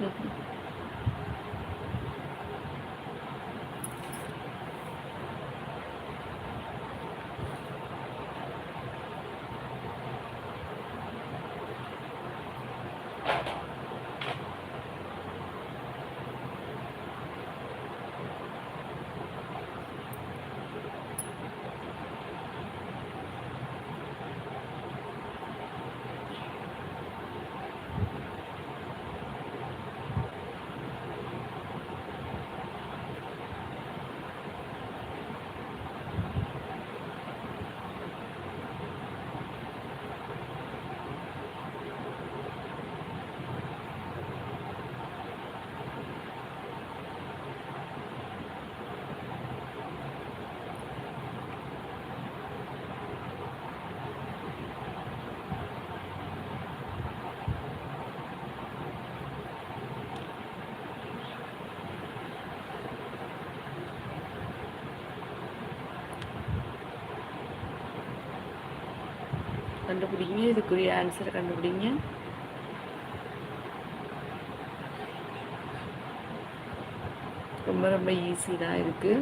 嗯。கண்டுபிடிங்க. இதுக்குரிய ஆன்சரை கண்டுபிடிங்க. ரொம்ப ரொம்ப ஈஸி தான் இருக்கு.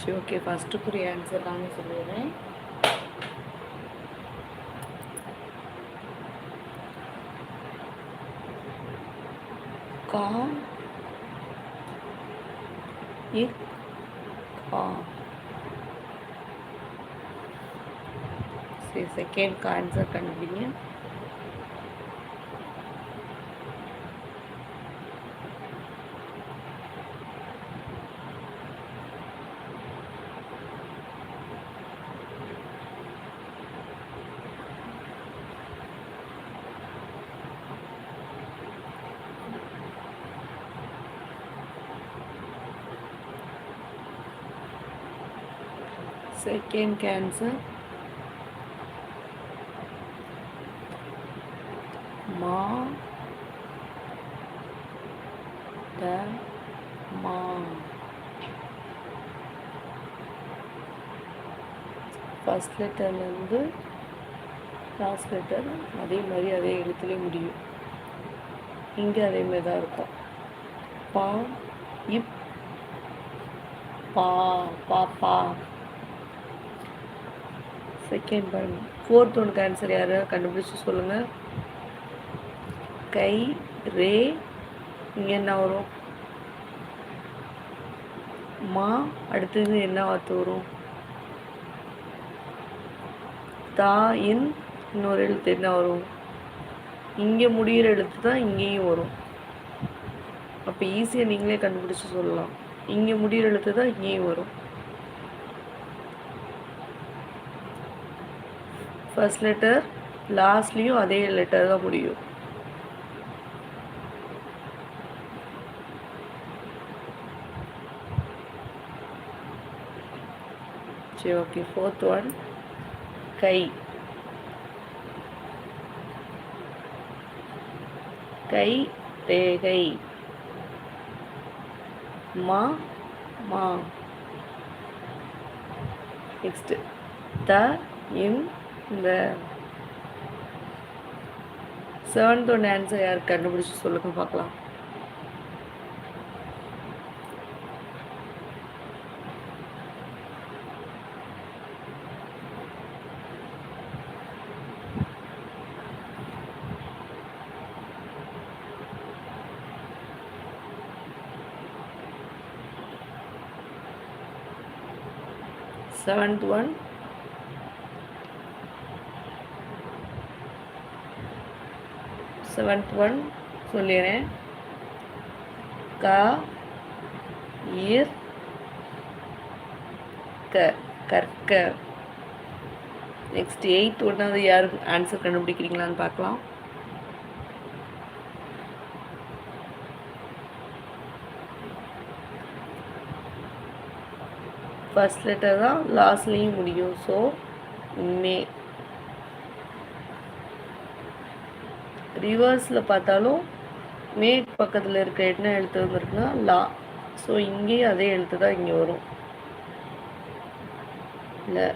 சரி ஓகே ஃபஸ்ட்டுக்குரிய ஆன்சர் தாங்க சொல்லிடுறேன் கா இக் கா. சரி செகண்ட் ஆன்சர் கண்டுபிடிங்க செகண்ட் கேன்சர் மா த மா ஃபஸ்ட் லெட்டர்லேருந்து லாஸ்ட் லெட்டர் அதே மாதிரி அதே இடத்துலையும் முடியும். இங்கே அதே மாதிரி தான் இருக்கும். பா இப் பா பா பா. செகண்ட் பாருங்க ஃபோர்த் ஒனுக்கு ஆன்சர் யார்? கண்டுபிடிச்சி சொல்லுங்கள் கை ரே இங்கே என்ன வரும்? மா அடுத்தது என்ன வார்த்தை வரும்? தா இன் இன்னொரு எழுத்து என்ன வரும்? இங்கே முடிகிற எழுத்து தான் இங்கேயும் வரும். அப்போ ஈஸியாக நீங்களே கண்டுபிடிச்சி சொல்லலாம். இங்கே முடிகிற எழுத்து தான் இங்கேயும் வரும். ஃபர்ஸ்ட் லெட்டர் லாஸ்ட்லேயும் அதே லெட்டர் தான் முடியும். சரி ஓகே ஃபோர்த் ஒன் கை. கை ரேகை மா மா. நெக்ஸ்ட் த இன் இந்த செவன்த் ஒன் ஆன்சர் யார் கண்டுபிடிச்சி சொல்லுங்க பார்க்கலாம். செவன்த் ஒன் செவன்த் ஒன் சொல்லிடுறேன் க இர் க கற்க. நெக்ஸ்ட் எயித் ஒன்றாவது யார் ஆன்சர் கண்டுபிடிக்கிறீங்களான்னு பார்க்கலாம். ஃபஸ்ட் லெட்டர் தான் லாஸ்ட்லேயும் முடியும். ஸோ மே ரிவர்ஸில் பார்த்தாலும் மே பக்கத்தில் இருக்க என்ன எழுத்து வந்துருக்குன்னா லா ஸோ இங்கேயும் அதே எழுத்து தான் இங்கே வரும். இல்லை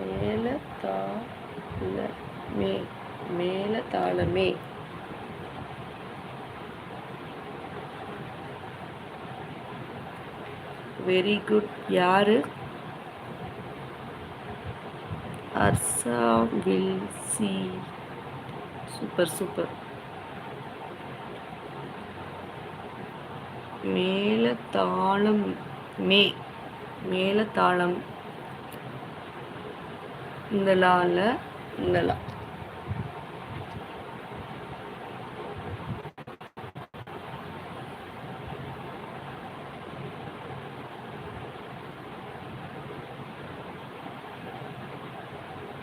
மேலே தா இல்லை மே மேல தாளமே வெரி குட் யாரு? அர்சா வில் சி சூப்பர் சூப்பர் மேல தாளம் மே மேல தாளம் இந்த லால இந்த லா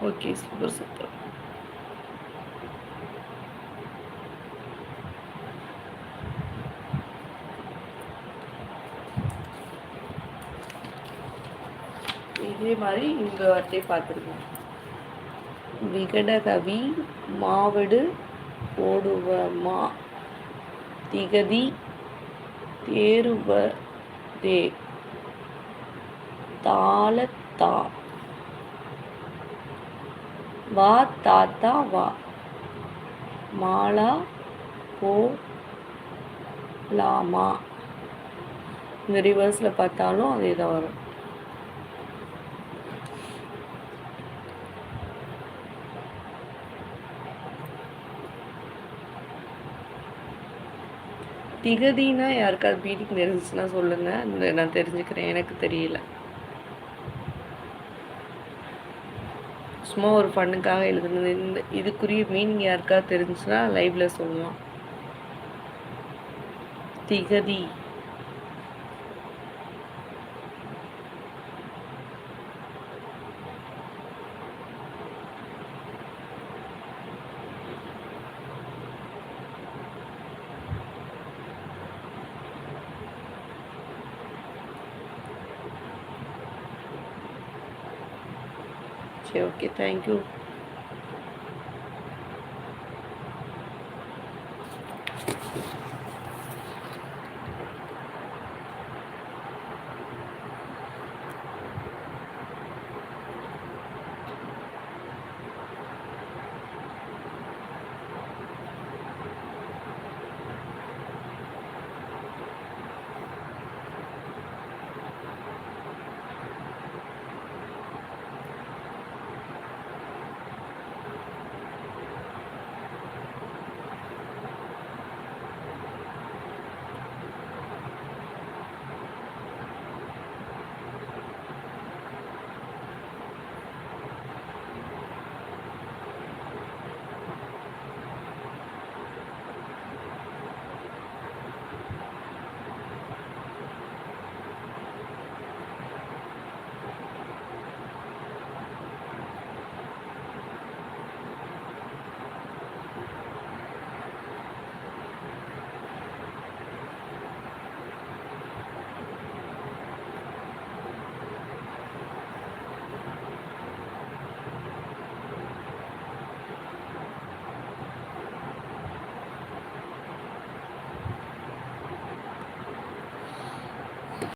ஓகே சூப்பர் சூப்பர். இதே மாதிரி இந்த வார்த்தையை பார்த்துருக்கோம். விகடகவி மாவடு ஓடுவமா திகதி தேருவதே தாளத்தா வா தாத்தா வா. மாலா போ லாமா. இந்த ரிவர்ஸில் பார்த்தாலும் அதே தான் வரும். திகதினா யாருக்காவது மீட்டிங் தெரிஞ்சுச்சுன்னா சொல்லுங்கள் இந்த நான் தெரிஞ்சுக்கிறேன். எனக்கு தெரியல. சும்மா ஒரு ஃபண்ணுக்காக எழுதுனது. இந்த இதுக்குரிய மீனிங் யாருக்காவது தெரிஞ்சுன்னா லைவ்ல சொல்லலாம். திகதி. છે Thank you.